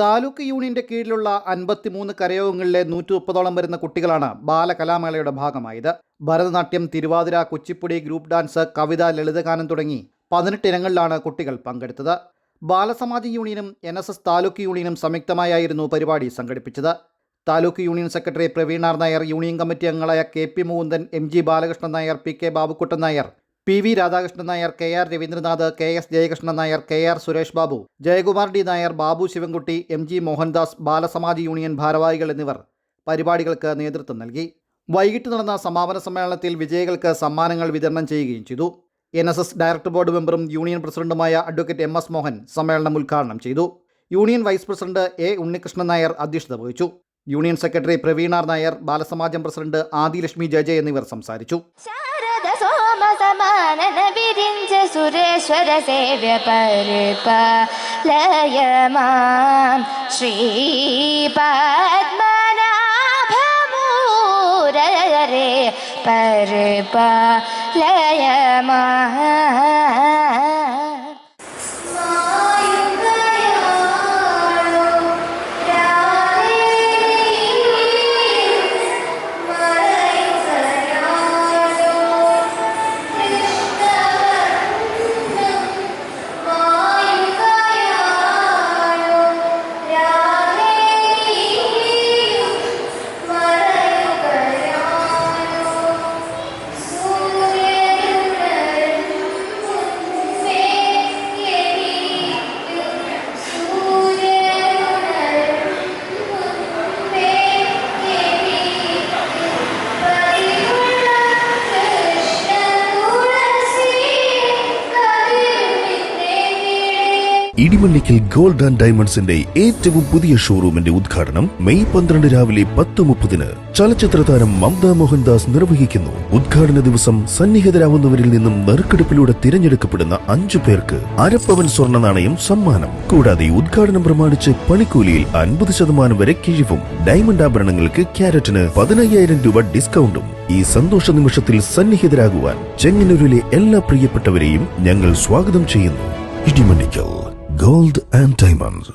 താലൂക്ക് യൂണിയന്റെ കീഴിലുള്ള അൻപത്തിമൂന്ന് കരയോഗങ്ങളിലെ നൂറ്റി മുപ്പതോളം വരുന്ന കുട്ടികളാണ് ബാലകലാമേളയുടെ ഭാഗമായത്. ഭരതനാട്യം തിരുവാതിര കുച്ചിപ്പുടി ഗ്രൂപ്പ് ഡാൻസ് കവിത ലളിതഗാനം തുടങ്ങി പതിനെട്ട് ഇനങ്ങളിലാണ് കുട്ടികൾ പങ്കെടുത്തത്. ബാലസമാജ് യൂണിയനും എൻ എസ് എസ് താലൂക്ക് യൂണിയനും സംയുക്തമായായിരുന്നു പരിപാടി സംഘടിപ്പിച്ചത്. Taluk union secretary Praveenar Nair union committee അംഗങ്ങളായ K P Mukundan M G Balakrishnan Nair P K Babukuttan Nair P V Radhakrishnan Nair K R Ravindranath K S Jayakrishnan Nair K R Suresh Babu Jayakumar D Nair Babu Sivankutty M G Mohandas Balasamaj union ഭാരവാഹികൾ എന്നിവർ പരിപാടികൾക്ക് നേതൃത്വം നൽകി. വൈകിട്ട് നടന്ന സമാപന സമ്മേളനത്തിൽ വിജയികൾക്ക് സമ്മാനങ്ങൾ വിതരണം ചെയ്യുകയും ചെയ്തു. N S S director board മെമ്പറും യൂണിയൻ പ്രസിഡന്റുമായ അഡ്വക്കേറ്റ് എം എസ് മോഹൻ സമ്മേളനം ഉദ്ഘാടനം ചെയ്തു. Union vice president A Unnikrishnan Nair അധ്യക്ഷത വഹിച്ചു. Union secretary Praveenar Nair Balasamajam president Adilakshmi Jayajaya എന്നിവർ സംസാരിച്ചു. സുരേശ്വര സേവ്യ പരിപ ലയമാം Idimannickal gold and ഡയമണ്ട്സിന്റെ ഏറ്റവും പുതിയ ഷോറൂമിന്റെ ഉദ്ഘാടനം മെയ് പന്ത്രണ്ട് രാവിലെ പത്ത് മുപ്പതിന് ചലച്ചിത്ര താരം മമത മോഹൻദാസ് നിർവഹിക്കുന്നു. ഉദ്ഘാടന ദിവസം സന്നിഹിതരാവുന്നവരിൽ നിന്നും നറുക്കെടുപ്പിലൂടെ തിരഞ്ഞെടുക്കപ്പെടുന്ന അഞ്ചു പേർക്ക് അരപ്പവൻ സ്വർണ നാണയം സമ്മാനം. കൂടാതെ ഉദ്ഘാടനം പ്രമാണിച്ച് പണിക്കൂലിയിൽ അൻപത് ശതമാനം വരെ കിഴിവും ഡയമണ്ട് ആഭരണങ്ങൾക്ക് ക്യാരറ്റിന് പതിനയ്യായിരം രൂപ ഡിസ്കൗണ്ടും. ഈ സന്തോഷ നിമിഷത്തിൽ സന്നിഹിതരാകുവാൻ ചെങ്ങന്നൂരിലെ എല്ലാ പ്രിയപ്പെട്ടവരെയും ഞങ്ങൾ സ്വാഗതം ചെയ്യുന്നു. Idimannickal gold and diamonds